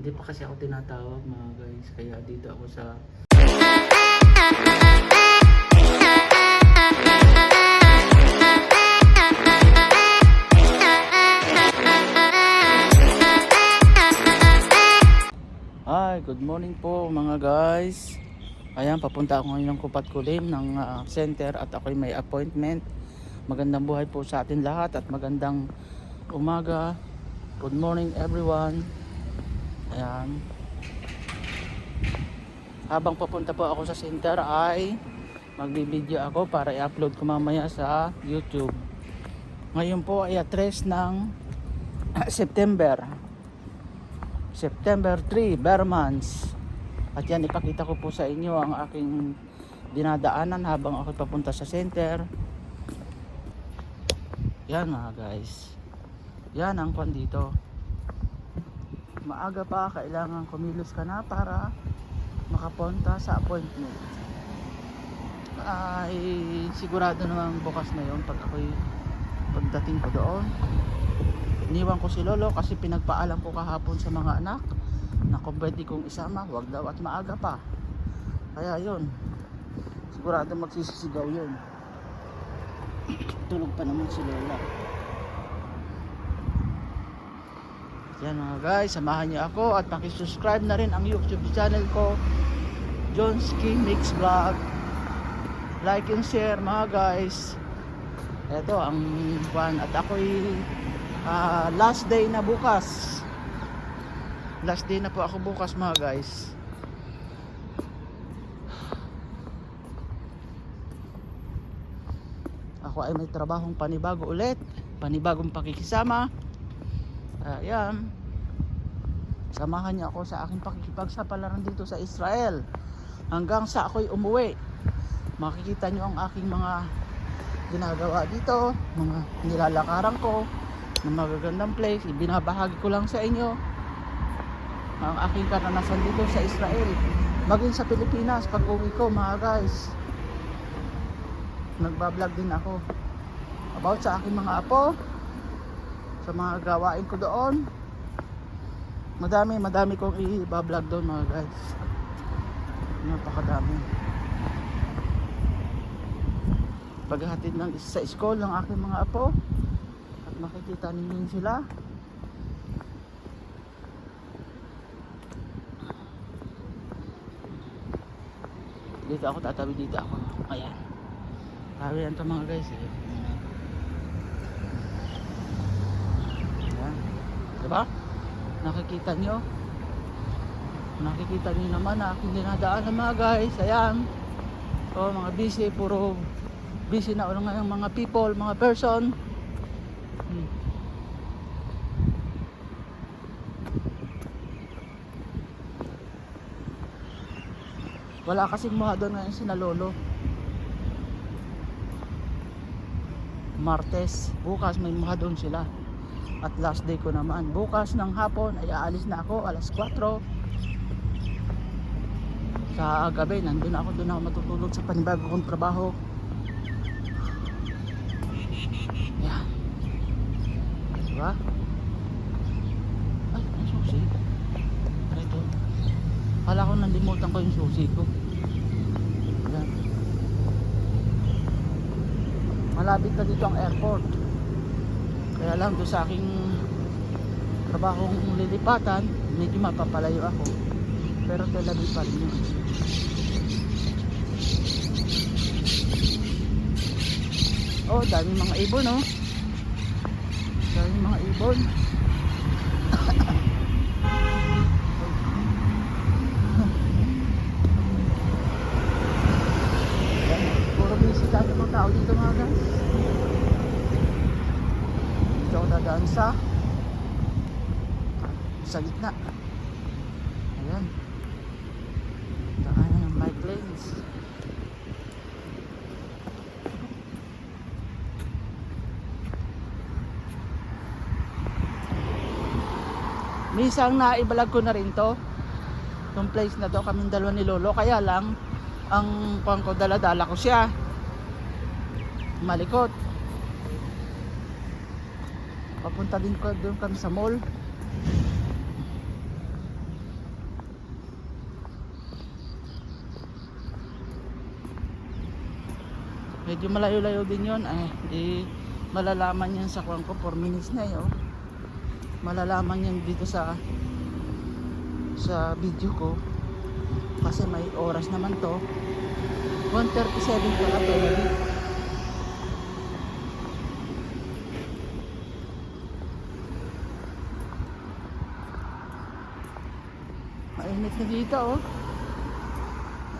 Hindi pa kasi ako tinatawag mga guys. Kaya dito ako sa... Hi, good morning po mga guys. Ayan, papunta ako ngayon ng Kupat Kulim ng ah, center at ako'y may appointment. Magandang buhay po sa atin lahat at magandang umaga. Good morning everyone. Ayan. Habang papunta po ako sa center ay magbibideo ako para i-upload ko mamaya sa YouTube. Ngayon po ay 3 ng September. September 3, Bermans. At yan, ipakita ko po sa inyo ang aking dinadaanan habang ako papunta sa center. Yan mga guys. Yan ang kwan dito. Maaga pa, kailangan kumilos ka na para makapunta sa appointment. Ay, sigurado namang bukas na yon pag ako'y pagdating ko doon. Iniwan ko si Lolo kasi pinagpaalam ko kahapon sa mga anak na kung pwede kong isama, wag daw at maaga pa. Kaya yun, sigurado magsisisigaw yun. Tulog pa naman si Lola. Yan mga guys, samahan niyo ako at pakisubscribe na rin ang YouTube channel ko, John's King Mix Vlog. Like and share mga guys. Ito ang kwan at ako'y Ah, last day na bukas. Last day na po ako bukas mga guys. Ako ay may trabahong panibago ulit. Panibagong pakikisama ayan. Samahan niyo ako sa aking pakikipagsapalaran dito sa Israel. Hanggang sa ako'y umuwi. Makikita niyo ang aking mga ginagawa dito mga nilalakaran ko ng magagandang place. Ibinabahagi ko lang sa inyo ang aking karanasan dito sa Israel. Maging sa Pilipinas pag uwi ko mga guys. Nagbablog din ako about sa aking mga apo sa mga gawain ko doon. Madami madami kong i-vlog doon mga guys. Napakadami. Paghahatid ng sa school ng aking mga apo. At makikita ninyo sila. Dito ako tatabi dito ako. Ayan. Sabi yan to mga guys eh. ayan diba nakikita nyo nakikita nyo naman na aking dinadaan ng mga guys ayan o mga busy puro busy na ulo ngayong mga people mga person hmm. Wala kasing mga doon ngayon si Lolo. Martes, bukas may mga doon sila. At last day ko naman. Bukas ng hapon ay aalis na ako alas 4. Sa gabi, nandun ako doon ako matutulog sa panibago kong trabaho. Yan. Diba? Ay, ang susi. Ito. Kala ko nalimutan ko yung susi ko. Ayan. Malapit na dito ang airport. Kaya lang doon sa aking trabahong lilipatan, medyo mapapalayo ako. Pero Tel Aviv pa rin yun. Oh, dami mga ibon, oh. Dami mga ibon. Puro busy dati mga tao dito mga guys. Dito dadaan sa gitna. Ayan. Daanan ng bike lanes. Minsan naibalag ko na rin to. Itong place na to, kaming dalawa ni Lolo. Kaya lang, ang pang ko dala-dala ko siya. Malikot papunta din ko doon kami sa mall. Medyo malayo-layo din yun. Ay di malalaman yan sa kwan ko. 4 minutes na yun malalaman yan dito sa sa video ko. Kasi may oras naman to. 1.37 ko na pwede na dito oh.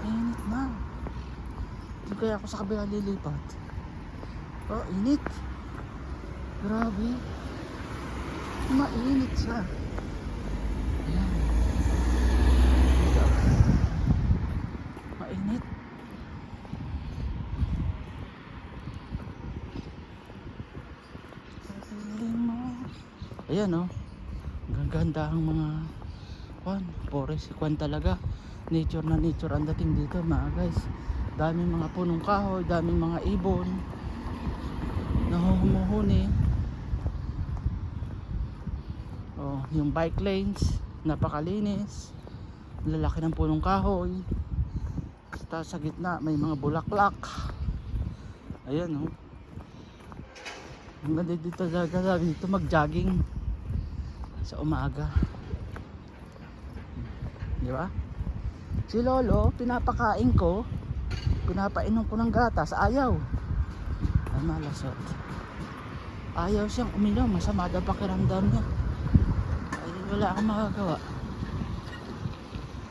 Mainit na hindi kaya ako sa kabila lilipat. Oh init. Grabe. Mainit siya. Ayan. Ito. mainit. Ayan oh. Gaganda ang mga forest. Kwan talaga. Nature na nature ang dating dito mga guys. Daming mga punong kahoy daming mga ibon. Nahuhumuhuni oh, yung bike lanes napakalinis. Lalaki ng punong kahoy. Tapos sa gitna may mga bulaklak. Ayan oh. Ang ganda dito talaga dito mag jogging sa umaga di ba? Si lolo pinapakain ko. Pinapainom ko ng gatas. Ayaw. Ay malasot. Ayaw siyang uminom. Masama daw pakiramdam niya. Ay wala akong magagawa.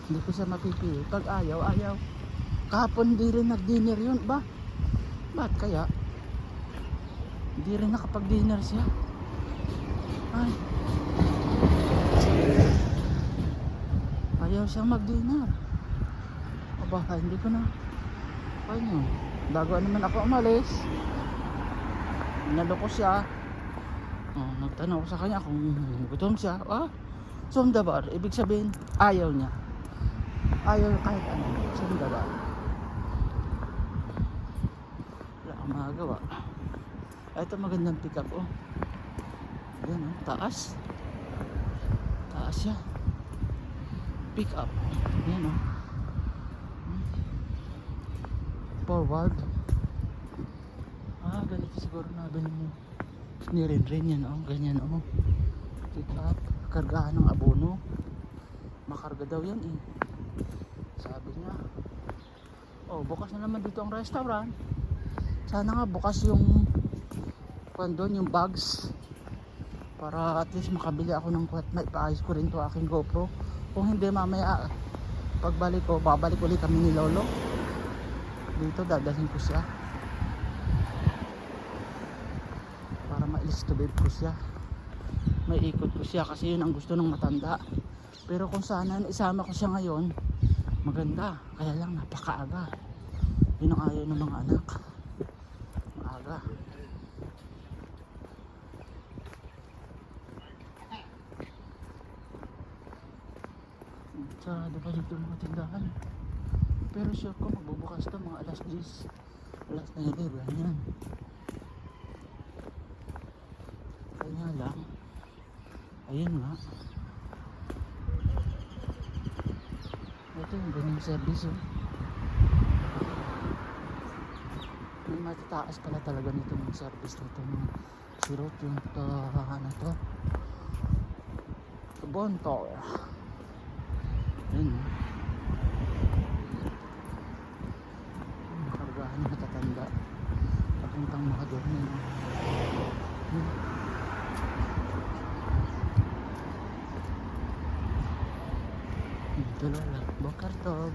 Hindi ko siya mapipili. Pag ayaw ayaw. Kahapon di rin nag dinner yun ba? Ba't kaya? Hindi rin nakapag dinner siya. Ay ayaw siyang mag dinner aba hindi ko na. Ano bago naman ako umalis. Naloko siya. Oh, nagtanong ko sa kanya kung gutom siya. Ah sumdabar ibig sabihin ayaw niya. Ayaw kahit ano sumdabar wala akong magagawa. Ito magandang pick up oh. Yan oh taas. Taas siya pick up. Yan oh. Forward ah ganito siguro na ganyan mo nirin rin yan oh. Ganyan oh. Pick up. Kargahan ng abono. Makarga daw yan eh. Sabi niya. Oh bukas na naman dito ang restaurant. Sana nga bukas yung kwan doon yung bags. Para at least makabili ako ng kwat na ipaayos ko rin to aking GoPro kung hindi mamaya pagbalik ko babalik ulit kami ni Lolo. Dito dadalhin ko siya. Para ma-illustrate ko siya. May ikot ko siya kasi yun ang gusto ng matanda. Pero kung sana isama ko siya ngayon maganda. Kaya lang napakaaga. Yun ang ayaw ng mga anak. Maaga sarado pa dito mga tindahan. Pero sure ko magbubukas to mga alas 10 alas 9 ganyan kaya lang. Ayun nga. Ito yung ganyan service oh. May matataas pala talaga nito ng service nito mga sirot yung to, ano to ayun nakargahan ng matatanda. Papuntang makadormin hmm. ito lala bokar to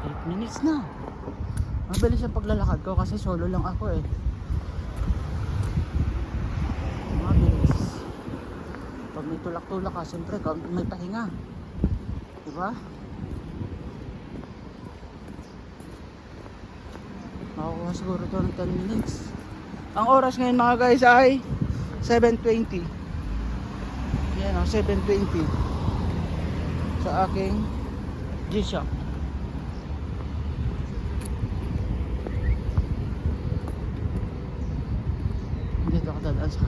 8 minutes na. Mabilis ang paglalakad ko kasi solo lang ako eh mabilis pag may tulak-tulak ka siyempre may pahinga Diba? Makukuha siguro ito ng 10 minutes. Ang oras ngayon mga guys ay 7.20. Yan o, 7.20. Sa aking G-Shock. Dito ako dadaan sa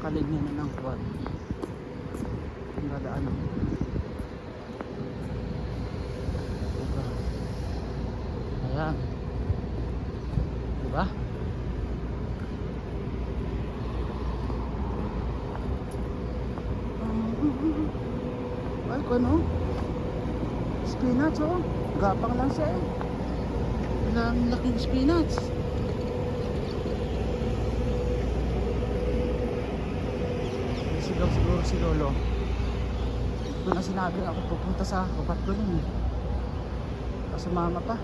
kalignan na ng kwan. Ang dadaan ako. Ayan. Diba? Ay, kung ano? Spinach, oh. Gapang lang siya eh. Walang laking spinach. Sigaw siguro si Lolo. Doon na sinabi ako pupunta sa kapat ko yun eh. Sumama pa.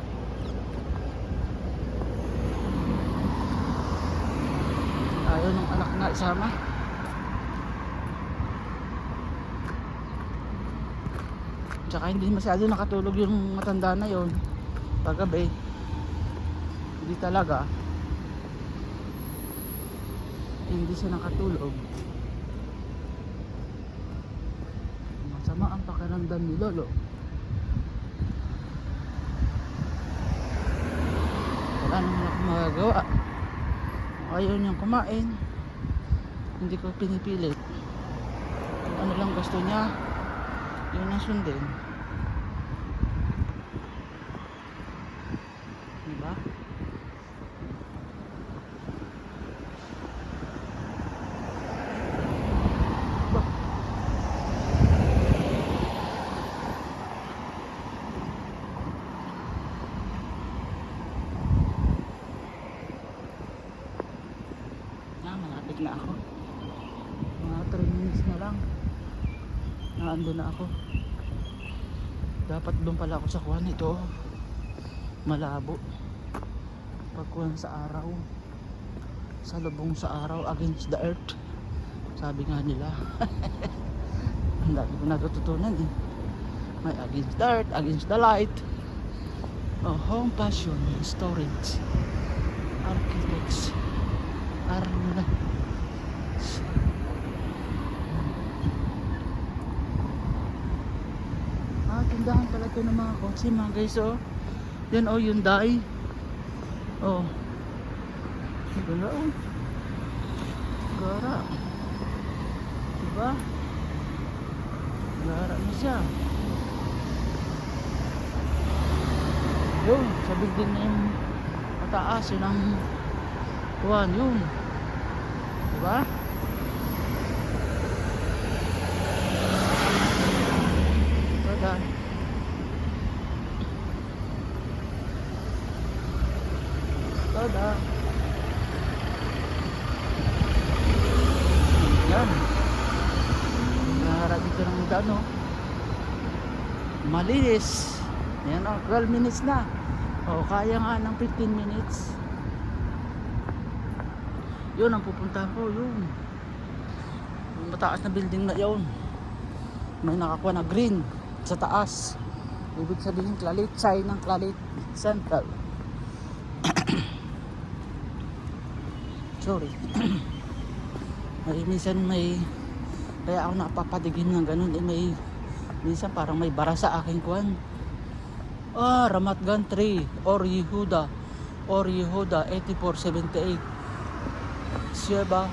Ayaw ng anak na isama. Tsaka hindi masyado nakatulog yung matanda na yon paggabi. Hindi talaga. Hindi siya nakatulog. Masama ang pakiramdam ni Lolo. Wala naman akong magagawa. Ayaw niyang kumain. Hindi ko pinipilit. Ano lang gusto niya, yun ang sundin. Diba? Ba? Na, malapit na ako. Mga 3 minutes na lang. Naando na ako. Dapat doon pala ako sa kuwan ito. Malabo. Pagkuhan sa araw. Sa lubong sa araw against the earth. Sabi nga nila. Ang dami ko natututunan eh. May against the earth, against the light. Oh, home passion, storage, architects, arna. Ah, tindahan pala ito ng mga kotse mga guys oh. Yan oh, Hyundai. Oh. Gala oh. Gara. Diba? Gara na siya. Yun, sa building na yung mataas, yun ang yun. Diba? Tada. Tada. Yan. Naharap dito ng dano. Malinis. Yan o, 12 minutes na. O, kaya nga ng 15 minutes. Yun ang pupuntahan ko, yun. Yung mataas na building na yun. May nakakuha na green sa taas. Ibig sabihin, Clalit, sign ng Clalit Center. Sorry. may minsan may kaya ako napapatigin ng ganun eh may minsan parang may bara sa aking kwan. Ah Ramat Gan 3 or Yehuda or Yehuda 8478 Sheba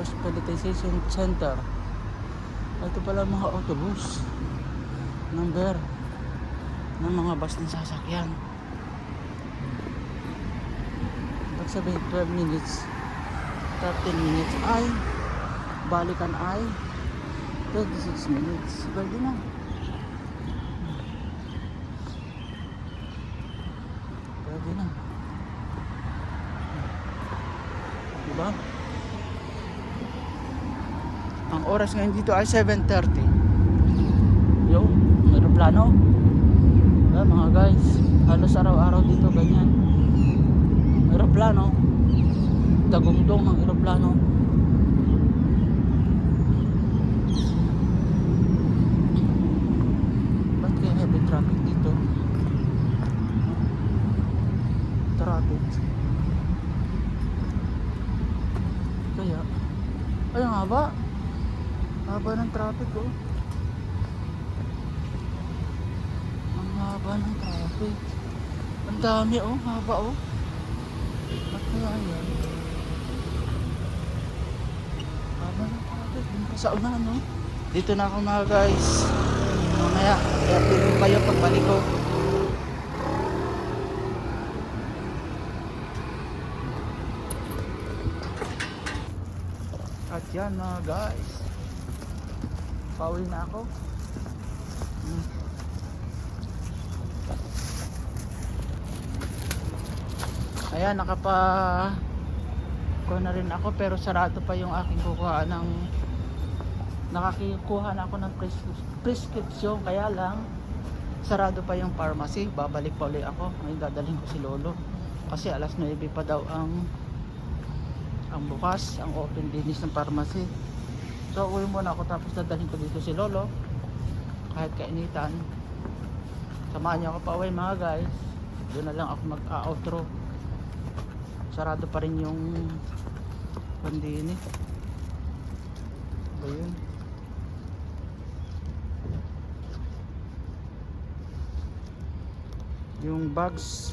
Hospitalization Center. Ito pala mga autobus. Number ng mga bus ng sasakyan. Ibig sabihin 12 minutes 13 minutes ay balikan ay 26 minutes. Pwede na pwede na diba? Ang oras ngayon dito ay 7.30 yo may aeroplano. Diba, mga guys? Halos araw-araw dito ganyan. Aeroplano. Tagumdong ng aeroplano ba't kaya heavy traffic dito traffic kaya ay ang haba. Haba ng traffic oh. Ang haba ng traffic. Ang dami oh. Haba oh. Ba't kaya yan? Haba ng traffic. Dun pa sa unahan no? Dito na ako mga guys. Mamaya i-update ko kayo pagbalik ko Yan mga guys. Pauwi na ako. Hmm. Ayan, nakapa kuha na rin ako pero sarado pa yung aking kukuha ng nakakikuha na ako ng pres- prescription kaya lang sarado pa yung pharmacy babalik pa ulit ako ngayon dadalhin ko si lolo kasi alas 9 pa daw ang ang bukas ang open business ng pharmacy. So uwi muna ako tapos dadalhin ko dito si lolo. Kahit kainitan. Samahan niyo ako pa uwi mga guys. Doon na lang ako mag outro sarado pa rin yung pandini. Ba yun? Yung bags.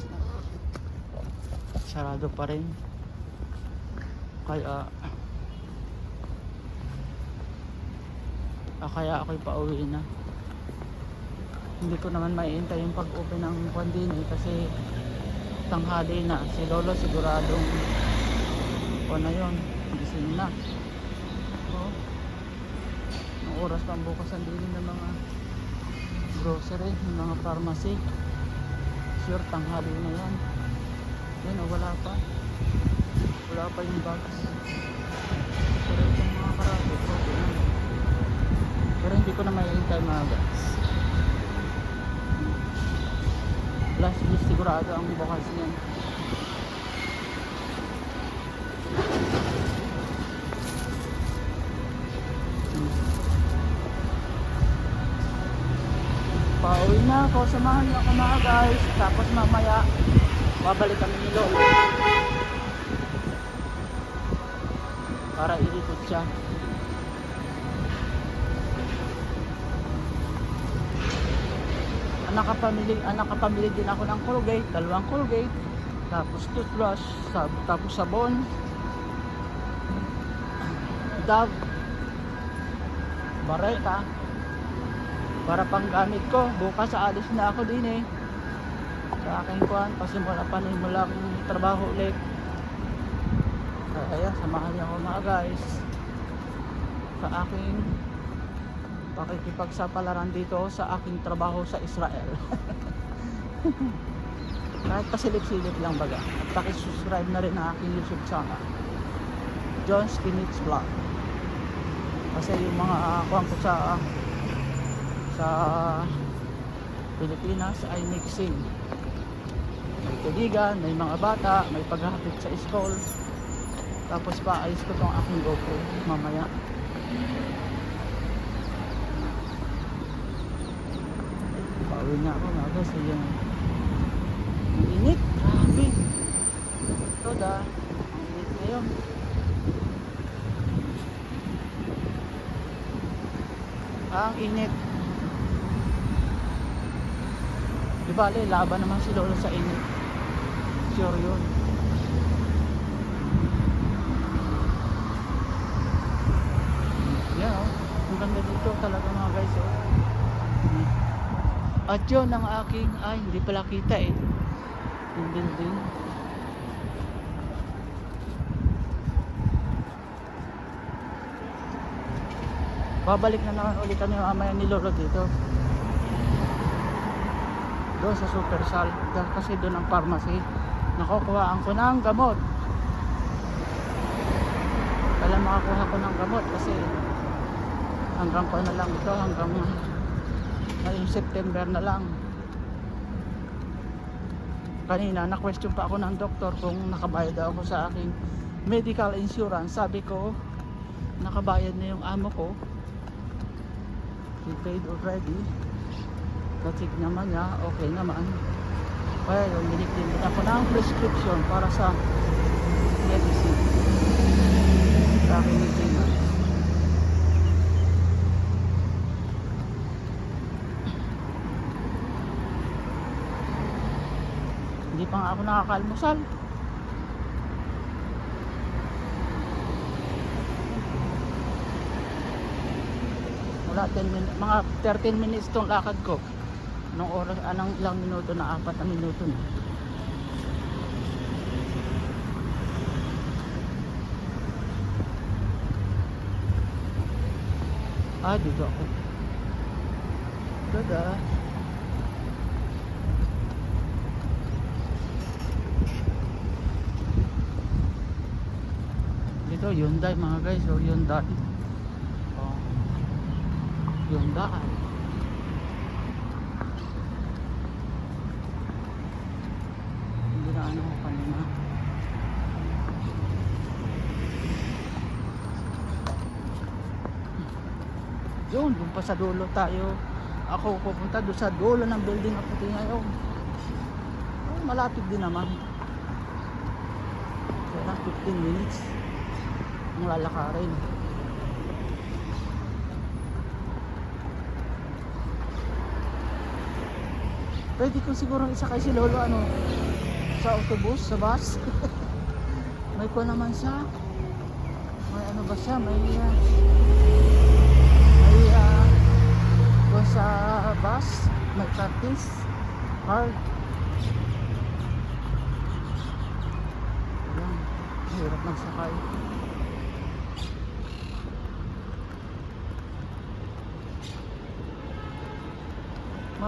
Sarado pa rin kaya ah, kaya ako'y pauwi na. Hindi ko naman maiintay yung pag-open ng pandini kasi tanghali na. Si lolo siguradong o na yun gising na. Oh ang oras pang bukas ang dili ng mga grocery ng mga pharmacy? Sure tanghali na yan. Yun o wala pa wala pa yung bags pero itong mga karate okay na. Pero hindi ko na maiintay mga guys. Last week sigurado ang bukas niyan. Pauwi na ako, samahan niyo ako mga guys. Tapos mamaya, babalik kami ni Lolo. Para ilikot siya. Anak kapamili, anak kapamili din ako ng Colgate, dalawang Colgate. Tapos toothbrush, sab, tapos sabon. Dove. Bareta para panggamit ko bukas aalis na ako din eh sa aking kuhan pasimula pa rin mulang trabaho ulit kaya samahan niyo ako mga guys sa aking pakikipagsapalaran dito sa aking trabaho sa Israel. Kahit pasilip-silip lang baga. At pakisubscribe na rin ang aking YouTube channel. John Spinach Vlog. Kasi yung mga uh, kuhan ko sa sa Pilipinas ay mixing. May tubigan, may mga bata may paghahatid sa school tapos paayos ko tong aking GoPro. Mamaya. Pauwi na ako mga guys yung ang init. Grabe. Ito da. Ang init ngayon. Ang init. Di bale, laban naman si Lolo sa init. Sure yun. Yan oh. Ang ganda dito talaga mga guys oh. At yun ang aking, ay hindi pala kita eh. Yung building. Babalik na naman ulit kami mamaya ni Lolo dito doon sa Supersal kasi doon ang pharmacy nakukuhaan ko ng gamot kaya makakuha ko ng gamot kasi hanggang pa na lang ito hanggang ngayong September na lang kanina na question pa ako ng doktor kung nakabayad ako sa aking medical insurance sabi ko nakabayad na yung amo ko he paid already Katik naman niya, okay naman. Kaya yung binigyan din ako ng prescription para sa medicine. Sa aking maintenance. Hindi pa nga ako nakakalmusal. Wala 10 minutes, mga 13 minutes tong lakad ko nung oras anong ilang minuto na apat na minuto na Ah, dito ako. Tada. Dito, Hyundai mga guys. So, Hyundai. Oh. Hyundai. Hindi na ano kanina. Yun, dun pa sa dulo tayo. Ako pupunta doon sa dulo ng building puti ngayon. Oh, malapit din naman. Kaya 15 minutes ang lalakarin. Pwede ko siguro isakay si Lolo ano sa autobus, sa bus. may ko naman siya. May ano ba siya? May uh, may uh, kung sa bus, may practice hard. Hirap magsakay.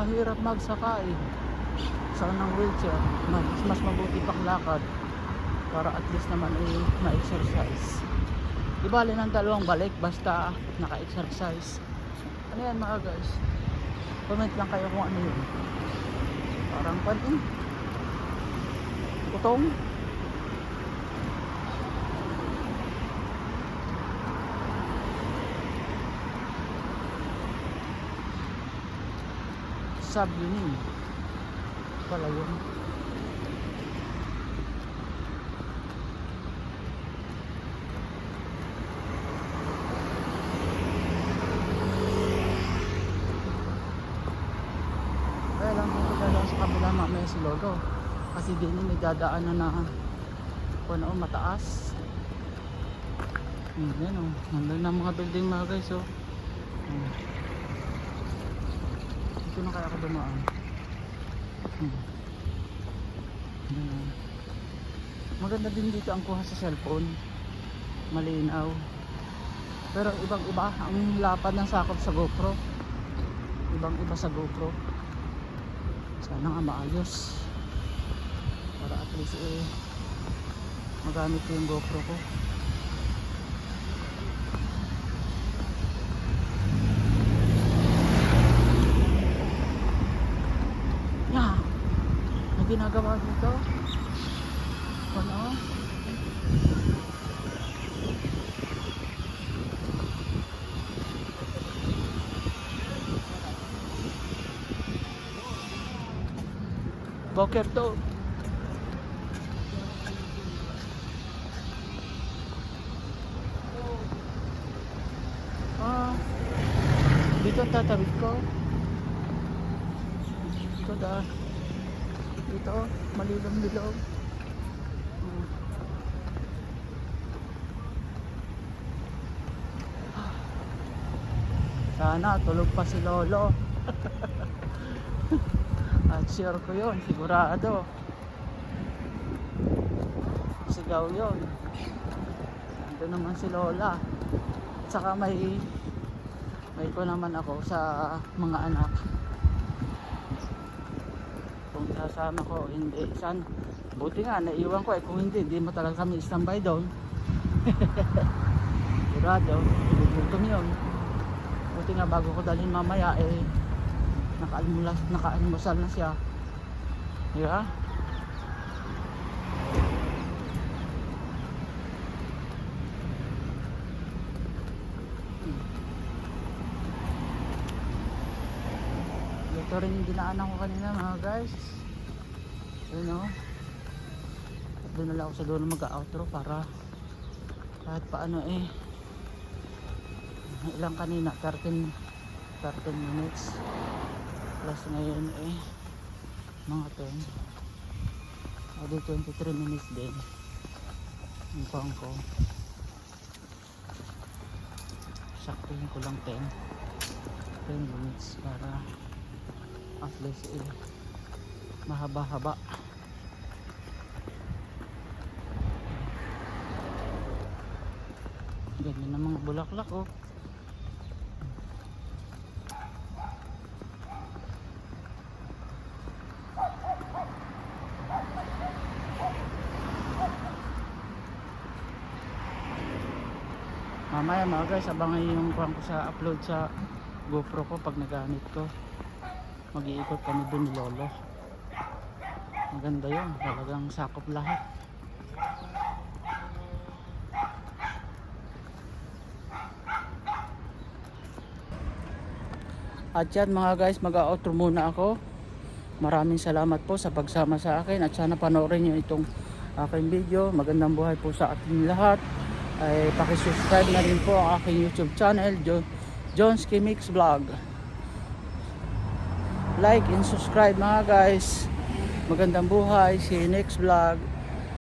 Mahirap magsakay. Saan ng wheelchair? Mas, mas mabuti pang lakad para at least naman eh, ma-exercise. Di bali ng dalawang balik basta naka-exercise. Ano yan mga guys? Comment lang kayo kung ano yun. Parang pan eh. Utong. Sub-union. Pala yun. Kaya lang dito dadaan sa kabila mamaya si Lolo. Kasi din may dadaanan na kung ano, mataas. Hmm, yan o. Nandun na mga building mga guys o. Hmm. Dito na kaya ako dumaan. Hmm. Maganda din dito ang kuha sa cellphone. Malinaw. Pero ibang iba ang lapad ng sakop sa GoPro. Ibang iba sa GoPro. Sana nga maayos. Para at least eh magamit ko yung GoPro ko. Ginagawa dito. Ano? Boker to. Ah, dito ang tatawid ko. Dito da. Dito, malilom-lilom. Hmm. Sana tulog pa si Lolo. At sure ko yun, sigurado. Sigaw yun. Ando naman si Lola. At saka may may ko naman ako sa mga anak. Kung sasama ko, hindi. San, buti nga, naiwan ko eh. Kung hindi, hindi mo talaga kami standby doon. Sigurado, gutom yun. Buti nga bago ko dalhin mamaya eh nakaalmusal na siya. Di ba? Ito rin yung dinaanan ko kanina mga guys. Ayun o. Doon na ako sa dulo mag-outro para kahit paano eh ilang kanina 13 13 minutes. Plus ngayon eh mga 10 o di 23 minutes din. Yung pang ko. Saktuhin ko lang 10 10 minutes para at least eh mahaba haba ganyan ang mga bulaklak oh mamaya mga guys abangan yung kuhan ko sa upload sa GoPro ko pag nagamit ko. Mag-iikot kami dun ni Lolo. Maganda yun. Talagang sakop lahat. At yan mga guys mag-outro muna ako. Maraming salamat po sa pagsama sa akin at sana panoorin nyo itong aking video. Magandang buhay po sa ating lahat ay pakisubscribe na rin po ang aking youtube channel jo Jones Kimix Vlog. Like and subscribe mga guys. Magandang buhay. See you next vlog